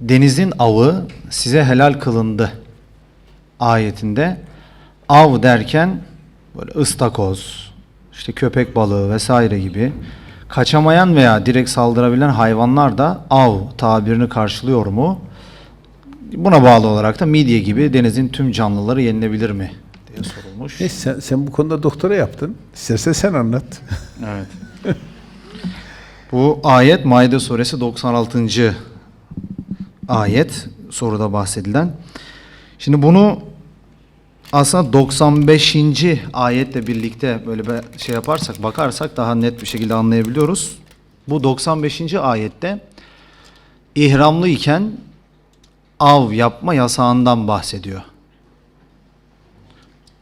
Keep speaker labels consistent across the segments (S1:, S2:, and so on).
S1: denizin avı size helal kılındı ayetinde av derken böyle ıstakoz, işte köpek balığı vesaire gibi kaçamayan veya direkt saldırabilen hayvanlar da av tabirini karşılıyor mu? Buna bağlı olarak da midye gibi denizin tüm canlıları yenilebilir mi diye sorulmuş.
S2: Neyse sen, sen bu konuda doktora yaptın. İstersen sen anlat.
S1: Evet. Bu ayet Maide suresi 96. ayet soruda bahsedilen. Şimdi bunu aslında 95. ayetle birlikte böyle bir şey yaparsak, bakarsak daha net bir şekilde anlayabiliyoruz. Bu 95. ayette ihramlı iken av yapma yasağından bahsediyor.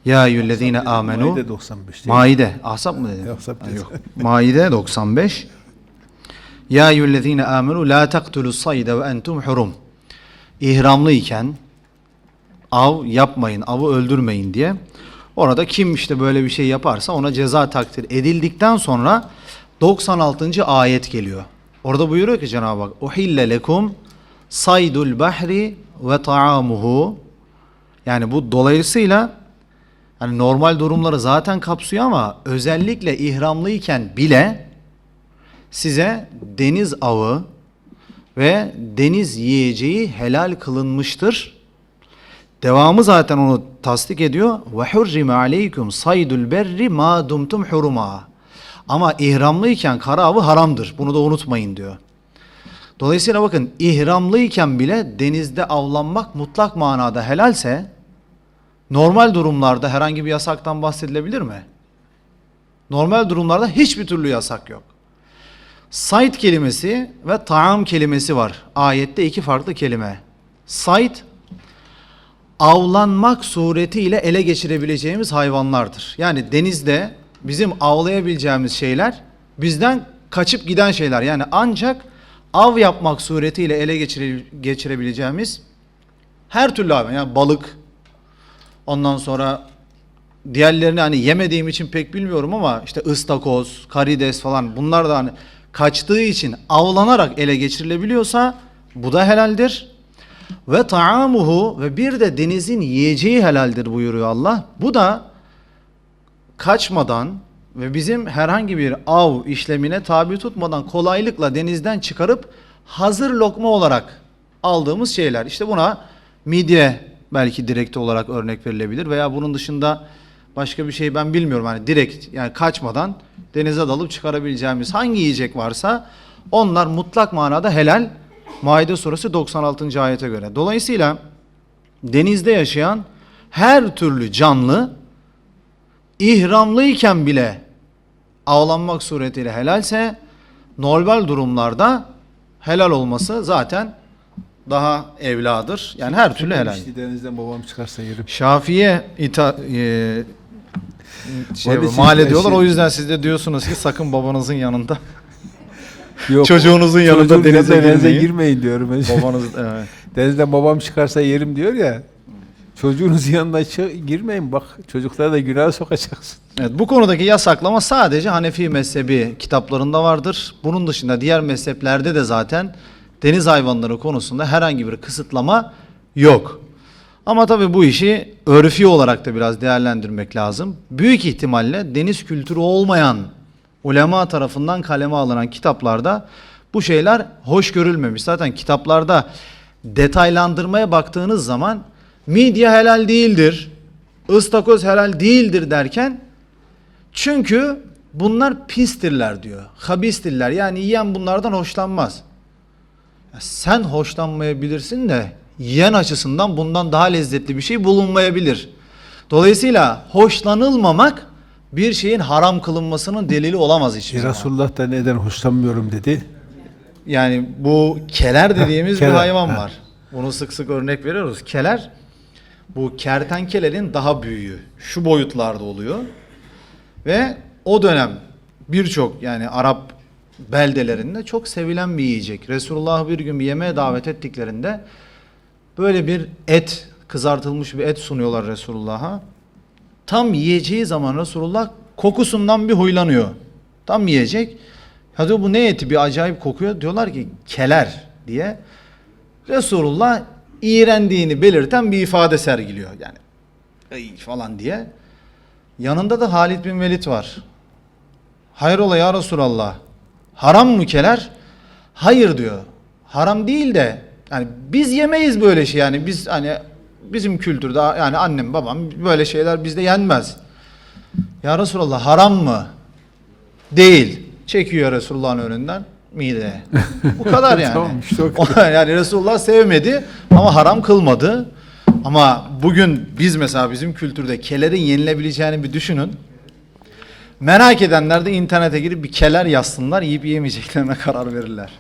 S1: Ya eyyühellezine amenu
S2: Maide 95 değil mi?
S1: Maide. Ahzab mı dedim?
S2: Ahzab
S1: Ha,
S2: dedi.
S1: Yok. Maide 95. Ya eyyühellezine amenu la taqtulu sayda ve entum hurum. İhramlı iken av yapmayın, avı öldürmeyin diye. Orada kim işte böyle bir şey yaparsa ona ceza takdir edildikten sonra 96. ayet geliyor. Orada buyuruyor ki Cenab-ı Hak Uhille lekum saydul bahri ve ta'amuhu yani bu dolayısıyla Hani normal durumları zaten kapsıyor ama özellikle ihramlıyken bile size deniz avı ve deniz yiyeceği helal kılınmıştır. Devamı zaten onu tasdik ediyor. Ve hurrime aleykum saydul berri ma dumtum huruma. Ama ihramlıyken kara avı haramdır. Bunu da unutmayın diyor. Dolayısıyla bakın ihramlıyken bile denizde avlanmak mutlak manada helalse Normal durumlarda herhangi bir yasaktan bahsedilebilir mi? Normal durumlarda hiçbir türlü yasak yok. Sayd kelimesi ve taam kelimesi var. Ayette iki farklı kelime. Sayd avlanmak suretiyle ele geçirebileceğimiz hayvanlardır. Yani denizde bizim avlayabileceğimiz şeyler bizden kaçıp giden şeyler. Yani ancak av yapmak suretiyle ele geçire, geçirebileceğimiz her türlü hayvan. Yani balık, Ondan sonra diğerlerini hani yemediğim için pek bilmiyorum ama işte ıstakoz, karides falan bunlar da hani kaçtığı için avlanarak ele geçirilebiliyorsa bu da helaldir. Ve taamuhu ve bir de denizin yiyeceği helaldir buyuruyor Allah. Bu da kaçmadan ve bizim herhangi bir av işlemine tabi tutmadan kolaylıkla denizden çıkarıp hazır lokma olarak aldığımız şeyler. İşte buna midye belki direkt olarak örnek verilebilir veya bunun dışında başka bir şey ben bilmiyorum. Hani direkt yani kaçmadan denize dalıp çıkarabileceğimiz hangi yiyecek varsa onlar mutlak manada helal. Maide suresi 96. ayete göre. Dolayısıyla denizde yaşayan her türlü canlı ihramlıyken bile avlanmak suretiyle helalse normal durumlarda helal olması zaten daha evladır. Yani her türlü helal.
S2: Denizden babam çıkarsa yerim.
S1: Şafiye ita, e, şey,
S2: için
S1: mal ediyorlar.
S2: şey-
S1: O yüzden siz de diyorsunuz ki sakın babanızın yanında
S2: Yok,
S1: çocuğunuzun yanında
S2: çocuğum
S1: denize
S2: denize
S1: girmeyin.
S2: diyorum.
S1: babanız evet.
S2: Denizden babam çıkarsa yerim diyor ya. Çocuğunuzun yanına girmeyin bak çocuklara da günah sokacaksın.
S1: Evet, bu konudaki yasaklama sadece Hanefi mezhebi kitaplarında vardır. Bunun dışında diğer mezheplerde de zaten deniz hayvanları konusunda herhangi bir kısıtlama yok. Ama tabii bu işi örfi olarak da biraz değerlendirmek lazım. Büyük ihtimalle deniz kültürü olmayan ulema tarafından kaleme alınan kitaplarda bu şeyler hoş görülmemiş. Zaten kitaplarda detaylandırmaya baktığınız zaman midye helal değildir, ıstakoz helal değildir derken çünkü bunlar pistirler diyor. Habistirler yani yiyen bunlardan hoşlanmaz. Sen hoşlanmayabilirsin de yiyen açısından bundan daha lezzetli bir şey bulunmayabilir. Dolayısıyla hoşlanılmamak bir şeyin haram kılınmasının delili olamaz hiçbir zaman.
S2: Resulullah da neden hoşlanmıyorum dedi.
S1: Yani bu keler dediğimiz
S2: keler,
S1: bir hayvan
S2: ha.
S1: var. Bunu sık sık örnek veriyoruz. Keler bu kertenkelenin daha büyüğü. Şu boyutlarda oluyor. Ve o dönem birçok yani Arap beldelerinde çok sevilen bir yiyecek. Resulullah bir gün bir yemeğe davet ettiklerinde böyle bir et, kızartılmış bir et sunuyorlar Resulullah'a. Tam yiyeceği zaman Resulullah kokusundan bir huylanıyor. Tam yiyecek. Ya diyor bu ne eti bir acayip kokuyor. Diyorlar ki keler diye. Resulullah iğrendiğini belirten bir ifade sergiliyor. Yani "Ey" falan diye. Yanında da Halid bin Velid var. Hayrola ya Resulallah. Haram mı keler? Hayır diyor. Haram değil de yani biz yemeyiz böyle şey yani biz hani bizim kültürde yani annem babam böyle şeyler bizde yenmez. Ya Resulallah haram mı? Değil. Çekiyor Resulullah'ın önünden mideye. Bu kadar yani.
S2: Tamam, işte o kadar.
S1: yani Resulullah sevmedi ama haram kılmadı. Ama bugün biz mesela bizim kültürde kelerin yenilebileceğini bir düşünün. Merak edenler de internete girip bir keler yazsınlar, yiyip yemeyeceklerine karar verirler.